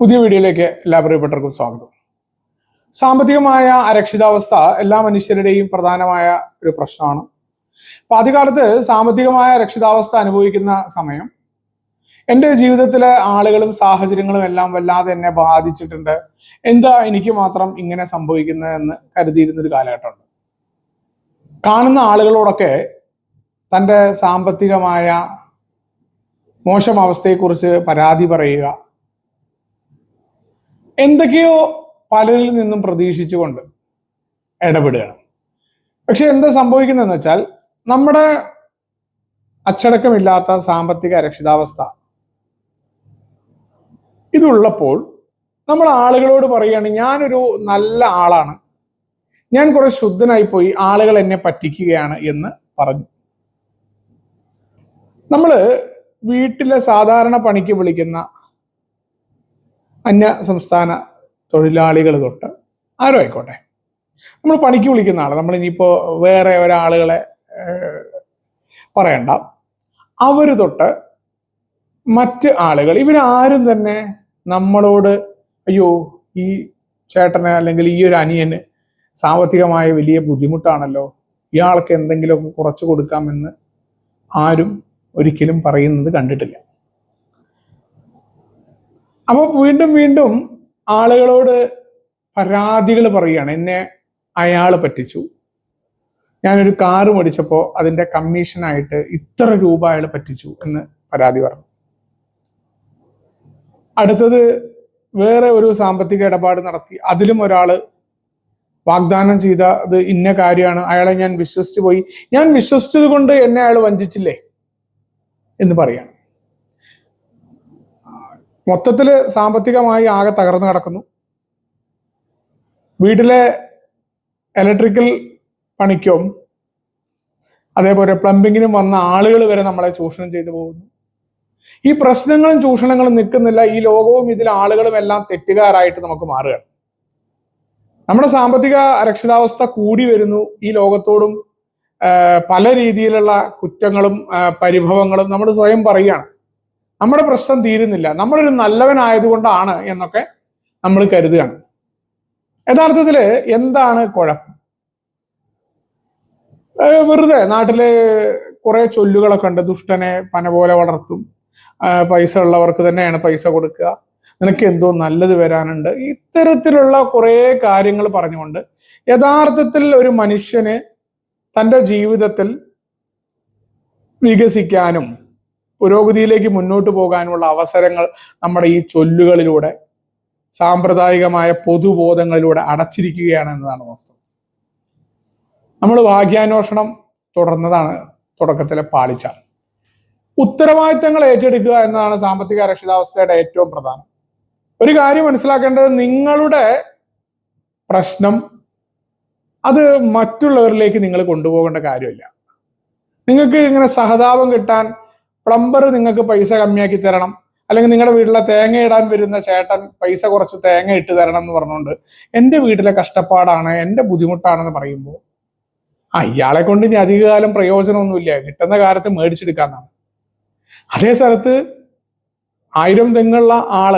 പുതിയ വീഡിയോയിലേക്ക് എല്ലാ സ്വാഗതം. സാമ്പത്തികമായ അരക്ഷിതാവസ്ഥ എല്ലാ മനുഷ്യരുടെയും പ്രധാനമായ ഒരു പ്രശ്നമാണ്. അപ്പൊ ആദ്യകാലത്ത് സാമ്പത്തികമായ അരക്ഷിതാവസ്ഥ അനുഭവിക്കുന്ന സമയം എന്റെ ജീവിതത്തിലെ ആളുകളും സാഹചര്യങ്ങളും എല്ലാം വല്ലാതെ എന്നെ ബാധിച്ചിട്ടുണ്ട്. എന്താ എനിക്ക് മാത്രം ഇങ്ങനെ സംഭവിക്കുന്നത് എന്ന് കരുതിയിരുന്ന ഒരു കാലഘട്ടമുണ്ട്. കാണുന്ന ആളുകളോടൊക്കെ തന്റെ സാമ്പത്തികമായ മോശം അവസ്ഥയെക്കുറിച്ച് പരാതി പറയുക എന്തൊക്കെയോ പലരിൽ നിന്നും പ്രതീക്ഷിച്ചുകൊണ്ട് ഇടപെടുകയാണ്. പക്ഷെ എന്താ സംഭവിക്കുന്നതെന്ന് വെച്ചാൽ നമ്മുടെ അച്ചടക്കമില്ലാത്ത സാമ്പത്തിക അരക്ഷിതാവസ്ഥ ഇതുള്ളപ്പോൾ നമ്മൾ ആളുകളോട് പറയുകയാണ് ഞാനൊരു നല്ല ആളാണ്. ഞാൻ കുറെ ശുദ്ധനായി പോയി ആളുകൾ എന്നെ പറ്റിക്കുകയാണ് എന്ന് പറഞ്ഞു. നമ്മൾ വീട്ടിലെ സാധാരണ പണിക്ക് വിളിക്കുന്ന അന്യ സംസ്ഥാന തൊഴിലാളികൾ തൊട്ട് ആരോ ആയിക്കോട്ടെ. നമ്മൾ പണിക്ക് വിളിക്കുന്ന ആൾ നമ്മൾ ഇനിയിപ്പോൾ വേറെ ഒരാളുകളെ പറയണ്ട. അവർ തൊട്ട് മറ്റ് ആളുകൾ ഇവരാരും തന്നെ നമ്മളോട് അയ്യോ ഈ ചേട്ടന് അല്ലെങ്കിൽ ഈ ഒരു അനിയന് സാമ്പത്തികമായ വലിയ ബുദ്ധിമുട്ടാണല്ലോ. ഇയാൾക്ക് എന്തെങ്കിലുമൊക്കെ കുറച്ച് കൊടുക്കാമെന്ന് ആരും ഒരിക്കലും പറയുന്നത് കണ്ടിട്ടില്ല. അപ്പൊ വീണ്ടും വീണ്ടും ആളുകളോട് പരാതികൾ പറയുകയാണ്. എന്നെ അയാൾ പറ്റിച്ചു. ഞാനൊരു കാറ് മേടിച്ചപ്പോൾ അതിന്റെ കമ്മീഷനായിട്ട് ഇത്ര രൂപ അയാൾ പറ്റിച്ചു എന്ന് പരാതി പറഞ്ഞു. അടുത്തത് വേറെ ഒരു സാമ്പത്തിക ഇടപാട് നടത്തി. അതിലും ഒരാൾ വാഗ്ദാനം ചെയ്ത അത് ഇന്ന കാര്യമാണ്. അയാളെ ഞാൻ വിശ്വസിച്ച് പോയി. ഞാൻ വിശ്വസിച്ചത് കൊണ്ട് എന്നെ അയാൾ വഞ്ചിച്ചില്ലേ എന്ന് പറയാണ്. മൊത്തത്തിൽ സാമ്പത്തികമായി ആകെ തകർന്നു കിടക്കുന്നു. വീട്ടിലെ ഇലക്ട്രിക്കൽ പണിക്കും അതേപോലെ പ്ലംബിങ്ങിനും വന്ന ആളുകൾ വരെ നമ്മളെ ചൂഷണം ചെയ്തു പോകുന്നു. ഈ പ്രശ്നങ്ങളും ചൂഷണങ്ങളും നിൽക്കുന്നില്ല. ഈ ലോകവും ഇതിലെ ആളുകളും എല്ലാം തെറ്റുകാരായിട്ട് നമുക്ക് മാറുകയാണ്. നമ്മുടെ സാമ്പത്തിക അരക്ഷിതാവസ്ഥ കൂടി വരുന്നു. ഈ ലോകത്തോടും പല രീതിയിലുള്ള കുറ്റങ്ങളും പരിഭവങ്ങളും നമ്മൾ സ്വയം പറയുകയാണ്. നമ്മുടെ പ്രശ്നം തീരുന്നില്ല. നമ്മളൊരു നല്ലവനായതുകൊണ്ടാണ് എന്നൊക്കെ നമ്മൾ കരുതുകയാണ്. യഥാർത്ഥത്തിൽ എന്താണ് കുഴപ്പം? വെറുതെ നാട്ടിൽ കുറെ ചൊല്ലുകളൊക്കെ ഉണ്ട്. ദുഷ്ടനെ പന പോലെ വളർത്തും. പൈസ ഉള്ളവർക്ക് തന്നെയാണ് പൈസ കൊടുക്കുക. നിനക്ക് എന്തോ നല്ലത് വരാനുണ്ട്. ഇത്തരത്തിലുള്ള കുറേ കാര്യങ്ങൾ പറഞ്ഞുകൊണ്ട് യഥാർത്ഥത്തിൽ ഒരു മനുഷ്യന് തന്റെ ജീവിതത്തിൽ വികസിക്കാനും പുരോഗതിയിലേക്ക് മുന്നോട്ട് പോകാനുള്ള അവസരങ്ങൾ നമ്മുടെ ഈ ചൊല്ലുകളിലൂടെ സാമ്പ്രദായികമായ പൊതുബോധങ്ങളിലൂടെ അടച്ചിരിക്കുകയാണ് എന്നതാണ് വാസ്തവം നമ്മൾ ഭാഗ്യാന്വേഷണം തുടർന്നതാണ് തുടക്കത്തിലെ പാളിച്ച ഉത്തരവാദിത്തങ്ങൾ ഏറ്റെടുക്കുക എന്നതാണ് സാമ്പത്തിക അരക്ഷിതാവസ്ഥയുടെ ഏറ്റവും പ്രധാനം. ഒരു കാര്യം മനസ്സിലാക്കേണ്ടത് നിങ്ങളുടെ പ്രശ്നം അത് മറ്റുള്ളവരിലേക്ക് നിങ്ങൾ കൊണ്ടുപോകേണ്ട കാര്യമില്ല. നിങ്ങൾക്ക് ഇങ്ങനെ സഹതാപം കിട്ടാൻ പ്ലംബർ നിങ്ങൾക്ക് പൈസ കമ്മിയാക്കി തരണം. അല്ലെങ്കിൽ നിങ്ങളുടെ വീട്ടിലെ തേങ്ങ ഇടാൻ വരുന്ന ചേട്ടൻ പൈസ കുറച്ച് തേങ്ങ ഇട്ട് തരണം എന്ന് പറഞ്ഞുകൊണ്ട് എന്റെ വീട്ടിലെ കഷ്ടപ്പാടാണ് എന്റെ ബുദ്ധിമുട്ടാണെന്ന് പറയുമ്പോൾ ആ ഇയാളെ കൊണ്ട് ഇനി അധികകാലം പ്രയോജനമൊന്നുമില്ല. കിട്ടുന്ന കാലത്ത് മേടിച്ചെടുക്കാന്നാണ്. അതേ സ്ഥലത്ത് ആയിരം തെങ്ങുള്ള ആൾ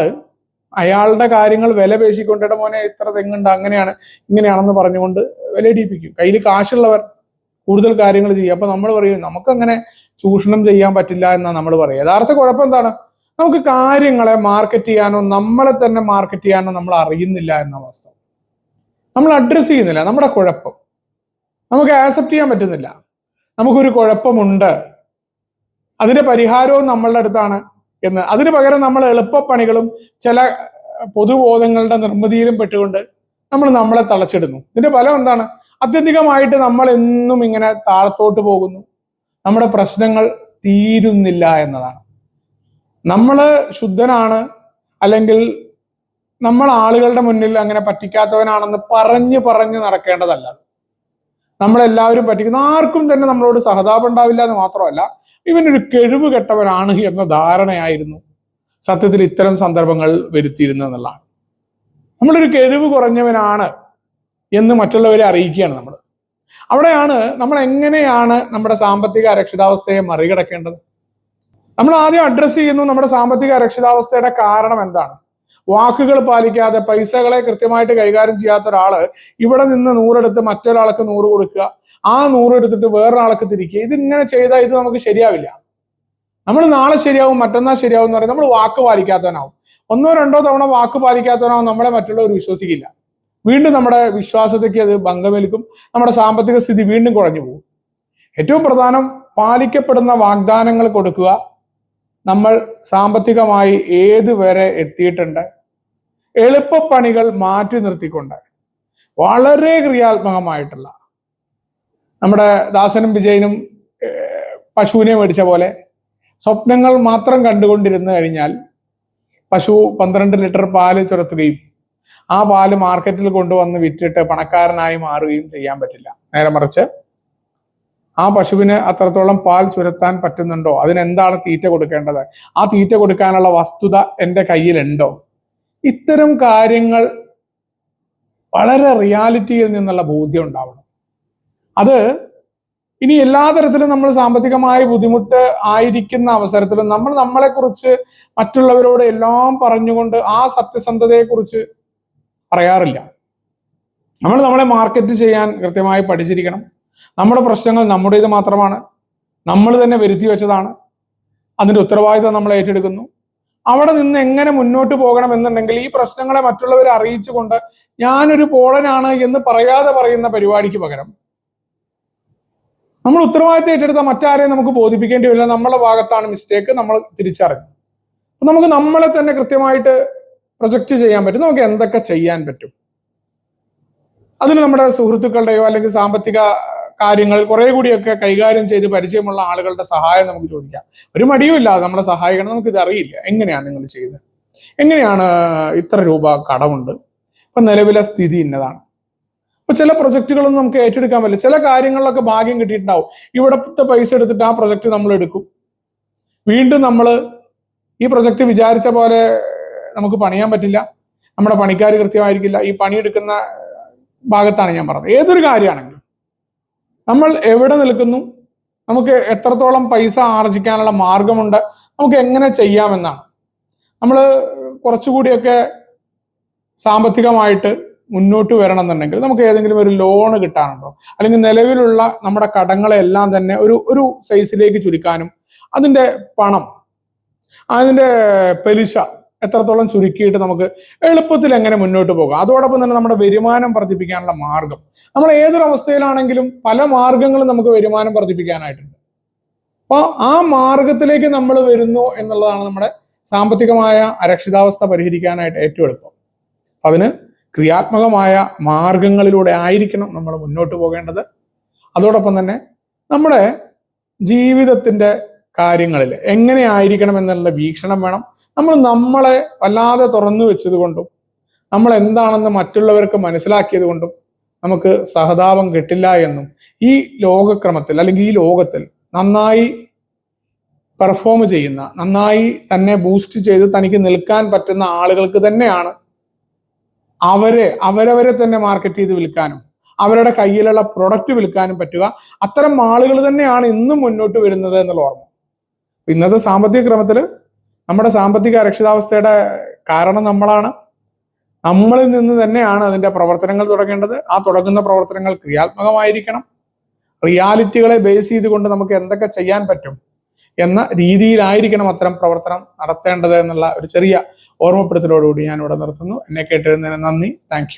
അയാളുടെ കാര്യങ്ങൾ വില പേശിക്കൊണ്ടിട മോനെ ഇത്ര തെങ്ങുണ്ട് അങ്ങനെയാണ് ഇങ്ങനെയാണെന്ന് പറഞ്ഞുകൊണ്ട് വിലയിടിപ്പിക്കും. കയ്യിൽ കാശുള്ളവർ കൂടുതൽ കാര്യങ്ങൾ ചെയ്യും. അപ്പൊ നമ്മൾ പറയും നമുക്കങ്ങനെ ചൂഷണം ചെയ്യാൻ പറ്റില്ല എന്നാണ് നമ്മൾ പറയുക. യഥാർത്ഥ കുഴപ്പം എന്താണ്? നമുക്ക് കാര്യങ്ങളെ മാർക്കറ്റ് ചെയ്യാനോ നമ്മളെ തന്നെ മാർക്കറ്റ് ചെയ്യാനോ നമ്മൾ അറിയുന്നില്ല എന്ന അവസ്ഥ. നമ്മൾ അഡ്രസ്സ് ചെയ്യുന്നില്ല. നമ്മുടെ കുഴപ്പം. നമുക്ക് ആക്സെപ്റ്റ് ചെയ്യാൻ പറ്റുന്നില്ല. നമുക്കൊരു കുഴപ്പമുണ്ട്. അതിന്റെ പരിഹാരവും നമ്മളുടെ അടുത്താണ് എന്ന്. അതിന് പകരം നമ്മൾ എളുപ്പപ്പണികളും ചില പൊതുബോധങ്ങളുടെ നിർമ്മിതിയിലും പെട്ടുകൊണ്ട് നമ്മൾ നമ്മളെ തളച്ചിടുന്നു. ഇതിന്റെ ഫലം എന്താണ്? അത്യന്തികമായിട്ട് നമ്മൾ എന്നും ഇങ്ങനെ താഴത്തോട്ട് പോകുന്നു. നമ്മുടെ പ്രശ്നങ്ങൾ തീരുന്നില്ല എന്നതാണ്. നമ്മൾ ശുദ്ധനാണ് അല്ലെങ്കിൽ നമ്മൾ ആളുകളുടെ മുന്നിൽ അങ്ങനെ പറ്റിക്കാത്തവനാണെന്ന് പറഞ്ഞ് പറഞ്ഞ് നടക്കേണ്ടതല്ല നമ്മളെല്ലാവരും പറ്റിക്കുന്ന ആർക്കും തന്നെ നമ്മളോട് സഹതാപം ഉണ്ടാവില്ല എന്ന് മാത്രമല്ല ഇവനൊരു കഴിവ് കെട്ടവനാണ് എന്ന ധാരണയായിരുന്നു സത്യത്തിൽ ഇത്തരം സന്ദർഭങ്ങൾ വരുത്തിയിരുന്നു എന്നുള്ളതാണ്. നമ്മളൊരു കഴിവ് കുറഞ്ഞവനാണ് എന്ന് മറ്റുള്ളവരെ അറിയിക്കുകയാണ് നമ്മൾ അവിടെയാണ് നമ്മൾ എങ്ങനെയാണ് നമ്മുടെ സാമ്പത്തിക അരക്ഷിതാവസ്ഥയെ മറികടക്കേണ്ടത്? നമ്മൾ ആദ്യം അഡ്രസ്സ് ചെയ്യുന്നു നമ്മുടെ സാമ്പത്തിക അരക്ഷിതാവസ്ഥയുടെ കാരണം എന്താണ്? വാക്കുകൾ പാലിക്കാതെ പൈസകളെ കൃത്യമായിട്ട് കൈകാര്യം ചെയ്യാത്ത ഒരാൾ ഇവിടെ നിന്ന് നൂറെടുത്ത് മറ്റൊരാൾക്ക് നൂറ് കൊടുക്കുക ആ നൂറ് എടുത്തിട്ട് വേറൊരാൾക്ക് തിരിക്കുക ഇത് ഇങ്ങനെ ചെയ്താൽ ഇത് നമുക്ക് ശരിയാവില്ല. നമ്മൾ നാളെ ശരിയാവും മറ്റന്നാൾ ശരിയാവും എന്ന് പറയും നമ്മൾ വാക്ക് പാലിക്കാത്തവനാവും. ഒന്നോ രണ്ടോ തവണ വാക്ക് പാലിക്കാത്തവനാവും നമ്മളെ മറ്റുള്ളവർ വിശ്വസിക്കില്ല. വീണ്ടും നമ്മുടെ വിശ്വാസത്തേക്ക് അത് ഭംഗമേൽക്കും. നമ്മുടെ സാമ്പത്തിക സ്ഥിതി വീണ്ടും കുറഞ്ഞു പോകും. ഏറ്റവും പ്രധാനം പാലിക്കപ്പെടുന്ന വാഗ്ദാനങ്ങൾ കൊടുക്കുക നമ്മൾ സാമ്പത്തികമായി ഏത് വരെ എത്തിയിട്ടുണ്ട്? എളുപ്പപ്പണികൾ മാറ്റി നിർത്തിക്കൊണ്ട് വളരെ ക്രിയാത്മകമായിട്ടുള്ള നമ്മുടെ ദാസനും വിജയനും പശുവിനെ മേടിച്ച പോലെ സ്വപ്നങ്ങൾ മാത്രം കണ്ടുകൊണ്ടിരുന്നു കഴിഞ്ഞാൽ പശു പന്ത്രണ്ട് ലിറ്റർ പാൽ ചുരത്തുകയും ആ പാൽ മാർക്കറ്റിൽ കൊണ്ടുവന്ന് വിറ്റിട്ട് പണക്കാരനായി മാറുകയും ചെയ്യാൻ പറ്റില്ല. നേരെ മറിച്ച് ആ പശുവിന് അത്രത്തോളം പാൽ ചുരത്താൻ പറ്റുന്നുണ്ടോ? അതിനെന്താണ് തീറ്റ കൊടുക്കേണ്ടത്? ആ തീറ്റ കൊടുക്കാനുള്ള വസ്തുത എന്റെ കയ്യിലുണ്ടോ? ഇത്തരം കാര്യങ്ങൾ വളരെ റിയാലിറ്റിയിൽ നിന്നുള്ള ബോധ്യം ഉണ്ടാവണം. അത് ഇനി എല്ലാ തരത്തിലും നമ്മൾ സാമ്പത്തികമായ ബുദ്ധിമുട്ട് ആയിരിക്കുന്ന അവസരത്തിലും നമ്മൾ നമ്മളെക്കുറിച്ച് മറ്റുള്ളവരോട് എല്ലാം പറഞ്ഞുകൊണ്ട് ആ സത്യസന്ധതയെക്കുറിച്ച് പറയാറില്ല. നമ്മൾ നമ്മളെ മാർക്കറ്റ് ചെയ്യാൻ കൃത്യമായി പഠിച്ചിരിക്കണം. നമ്മുടെ പ്രശ്നങ്ങൾ നമ്മുടേത് മാത്രമാണ്. നമ്മൾ തന്നെ വരുത്തി വെച്ചതാണ്. അതിന്റെ ഉത്തരവാദിത്തം നമ്മൾ ഏറ്റെടുക്കുന്നു. അവിടെ നിന്ന് എങ്ങനെ മുന്നോട്ട് പോകണം എന്നുണ്ടെങ്കിൽ ഈ പ്രശ്നങ്ങളെ മറ്റുള്ളവരെ അറിയിച്ചുകൊണ്ട് ഞാനൊരു പോളനാണ് എന്ന് പറയാതെ പറയുന്ന പരിപാടിക്ക് പകരം നമ്മൾ ഉത്തരവാദിത്തം ഏറ്റെടുത്ത മറ്റാരെയും നമുക്ക് ബോധിപ്പിക്കേണ്ടി വരില്ല. നമ്മളെ ഭാഗത്താണ് മിസ്റ്റേക്ക് നമ്മൾ തിരിച്ചറിഞ്ഞു നമുക്ക് നമ്മളെ തന്നെ കൃത്യമായിട്ട് പ്രൊജക്റ്റ് ചെയ്യാൻ പറ്റും. നമുക്ക് എന്തൊക്കെ ചെയ്യാൻ പറ്റും? അതിന് നമ്മുടെ സുഹൃത്തുക്കളുടെയോ അല്ലെങ്കിൽ സാമ്പത്തിക കാര്യങ്ങൾ കുറെ കൂടിയൊക്കെ കൈകാര്യം ചെയ്ത് പരിചയമുള്ള ആളുകളുടെ സഹായം നമുക്ക് ചോദിക്കാം. ഒരു മടിയുമില്ലാതെ നമ്മളെ സഹായിക്കണം നമുക്ക് ഇത് അറിയില്ല. എങ്ങനെയാണ് നിങ്ങൾ ചെയ്യുന്നത്? എങ്ങനെയാണ് ഇത്ര രൂപ കടമുണ്ട്? ഇപ്പൊ നിലവിലെ സ്ഥിതി ഇന്നതാണ്. അപ്പൊ ചില പ്രൊജക്റ്റുകളൊന്നും നമുക്ക് ഏറ്റെടുക്കാൻ പറ്റില്ല. ചില കാര്യങ്ങളിലൊക്കെ ഭാഗ്യം കിട്ടിയിട്ടുണ്ടാവും. ഇവിടത്തെ പൈസ എടുത്തിട്ട് ആ പ്രൊജക്റ്റ് നമ്മൾ എടുക്കും. വീണ്ടും നമ്മൾ ഈ പ്രൊജക്റ്റ് വിചാരിച്ച പോലെ നമുക്ക് പണിയാൻ പറ്റില്ല. നമ്മുടെ പണിക്കാർ കൃത്യമായിരിക്കില്ല. ഈ പണിയെടുക്കുന്ന ഭാഗത്താണ് ഞാൻ പറഞ്ഞത്. ഏതൊരു കാര്യമാണെങ്കിലും നമ്മൾ എവിടെ നിൽക്കുന്നു നമുക്ക് എത്രത്തോളം പൈസ ആർജിക്കാനുള്ള മാർഗമുണ്ട് നമുക്ക് എങ്ങനെ ചെയ്യാമെന്നാണ്. നമ്മൾ കുറച്ചുകൂടിയൊക്കെ സാമ്പത്തികമായിട്ട് മുന്നോട്ട് വരണം എന്നുണ്ടെങ്കിൽ നമുക്ക് ഏതെങ്കിലും ഒരു ലോൺ കിട്ടാനുണ്ടോ? അല്ലെങ്കിൽ നിലവിലുള്ള നമ്മുടെ കടങ്ങളെല്ലാം തന്നെ ഒരു ഒരു സൈസിലേക്ക് ചുരുക്കാനും അതിന്റെ പണം അതിന്റെ പലിശ എത്രത്തോളം ചുരുക്കിയിട്ട് നമുക്ക് എളുപ്പത്തിൽ എങ്ങനെ മുന്നോട്ട് പോകാം. അതോടൊപ്പം തന്നെ നമ്മുടെ വരുമാനം വർദ്ധിപ്പിക്കാനുള്ള മാർഗം നമ്മൾ ഏതൊരു അവസ്ഥയിലാണെങ്കിലും പല മാർഗങ്ങളും നമുക്ക് വരുമാനം വർദ്ധിപ്പിക്കാനായിട്ടുണ്ട്. അപ്പോൾ ആ മാർഗത്തിലേക്ക് നമ്മൾ വരുന്നു എന്നുള്ളതാണ് നമ്മുടെ സാമ്പത്തികമായ അരക്ഷിതാവസ്ഥ പരിഹരിക്കാനായിട്ട് ഏറ്റവും എളുപ്പം. അതിന് ക്രിയാത്മകമായ മാർഗങ്ങളിലൂടെ ആയിരിക്കണം നമ്മൾ മുന്നോട്ട് പോകേണ്ടത്. അതോടൊപ്പം തന്നെ നമ്മുടെ ജീവിതത്തിന്റെ കാര്യങ്ങളിൽ എങ്ങനെയായിരിക്കണം എന്നുള്ള വീക്ഷണം വേണം. നമ്മൾ നമ്മളെ വല്ലാതെ തുറന്നു വെച്ചത് കൊണ്ടും നമ്മൾ എന്താണെന്ന് മറ്റുള്ളവർക്ക് മനസ്സിലാക്കിയത് കൊണ്ടും നമുക്ക് സഹതാപം കിട്ടില്ല എന്നും ഈ ലോകക്രമത്തിൽ അല്ലെങ്കിൽ ഈ ലോകത്തിൽ നന്നായി പെർഫോം ചെയ്യുന്ന നന്നായി തന്നെ ബൂസ്റ്റ് ചെയ്ത് തനിക്ക് നിൽക്കാൻ പറ്റുന്ന ആളുകൾക്ക് തന്നെയാണ് അവരെ അവരവരെ തന്നെ മാർക്കറ്റ് ചെയ്ത് വിൽക്കാനും അവരുടെ കയ്യിലുള്ള പ്രൊഡക്റ്റ് വിൽക്കാനും പറ്റുക. അത്തരം ആളുകൾ തന്നെയാണ് ഇന്നും മുന്നോട്ട് വരുന്നത് എന്നുള്ള ഓർമ്മ. ഇന്നത്തെ സാമ്പത്തിക ക്രമത്തിൽ നമ്മുടെ സാമ്പത്തിക അരക്ഷിതാവസ്ഥയുടെ കാരണം നമ്മളാണ്. നമ്മളിൽ നിന്ന് തന്നെയാണ് അതിന്റെ പ്രവർത്തനങ്ങൾ തുടങ്ങേണ്ടത്. ആ തുടങ്ങുന്ന പ്രവർത്തനങ്ങൾ ക്രിയാത്മകമായിരിക്കണം. റിയാലിറ്റികളെ ബേസ് ചെയ്തുകൊണ്ട് നമുക്ക് എന്തൊക്കെ ചെയ്യാൻ പറ്റും എന്ന രീതിയിലായിരിക്കണം അത്തരം പ്രവർത്തനം നടത്തേണ്ടത് എന്നുള്ള ഒരു ചെറിയ ഓർമ്മപ്പെടുത്തലോടുകൂടി ഞാൻ ഇവിടെ നിർത്തുന്നു. എന്നെ കേട്ടിരുന്നതിന് നന്ദി. താങ്ക്